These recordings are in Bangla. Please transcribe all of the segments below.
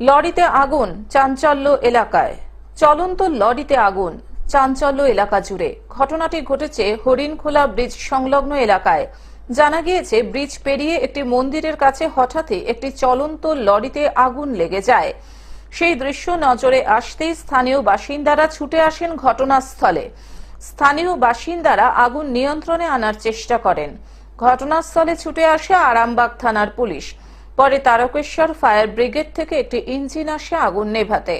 লরিতে আগুন, চাঞ্চল্য এলাকায়। চলন্ত লরিতে আগুন, চাঞ্চল্য এলাকা জুড়ে। ঘটনাটি ঘটেছে হরিণখোলা ব্রিজ সংলগ্ন এলাকায়। জানা গিয়েছে, ব্রিজ পেরিয়ে একটি মন্দিরের কাছে হঠাৎই একটি চলন্ত লরিতে আগুন লেগে যায়। সেই দৃশ্য নজরে আসতেই স্থানীয় বাসিন্দারা ছুটে আসেন ঘটনাস্থলে। স্থানীয় বাসিন্দারা আগুন নিয়ন্ত্রণে আনার চেষ্টা করেন। ঘটনাস্থলে ছুটে আসে আরামবাগ থানার পুলিশ। পরে তারকেশ্বর ফায়ার ব্রিগেড থেকে একটি ইঞ্জিন আসে আগুন নেভাতে।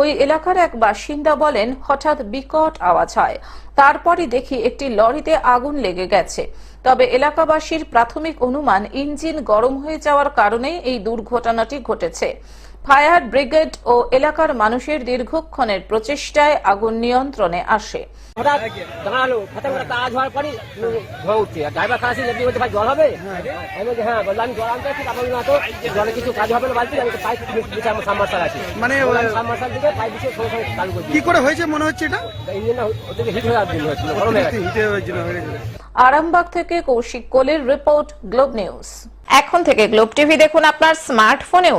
ওই এলাকার এক বাসিন্দা বলেন, হঠাৎ বিকট আওয়াজ হয়। তারপরই দেখি একটি লরিতে আগুন লেগে গেছে। তবে এলাকাবাসীর প্রাথমিক অনুমান, ইঞ্জিন গরম হয়ে যাওয়ার কারণেই এই দুর্ঘটনাটি ঘটেছে। ফায়ার ব্রিগেড ও এলাকার মানুষের দীর্ঘক্ষণের প্রচেষ্টায় আগুন নিয়ন্ত্রণে আসে। হঠাৎ দাঁড়াল হঠাৎ করে কাজ হওয়ার পরই ধোঁয়া উঠছে। আর ড্রাইভার খাসি যদি বলছে ভাই জল হবে? আমি বলছি হ্যাঁ বললাম আমি জল আনতে আছি তারপর না তো জলে কিছু কাজ হবে না বালতি? আমি তো পাইপ দিচ্ছে আমার সাবমার্সাল আছে। মানে সাবমার্সাল দিকে পাইপ দিচ্ছে সঙ্গে সঙ্গে চালু করছি কি করে হয়েছে মনে হচ্ছে এটা? ইঞ্জিনটা ওদিকে হিট হয়ে যাওয়ার জন্য গরম হয়ে গেছে। হিটে হয়েছিল হয়ে গেছিল। আরামবাগ থেকে কৌশিক কোলের রিপোর্ট গ্লোব নিউজ। এখন থেকে গ্লোব টিভি দেখুন আপনার স্মার্টফোনেও।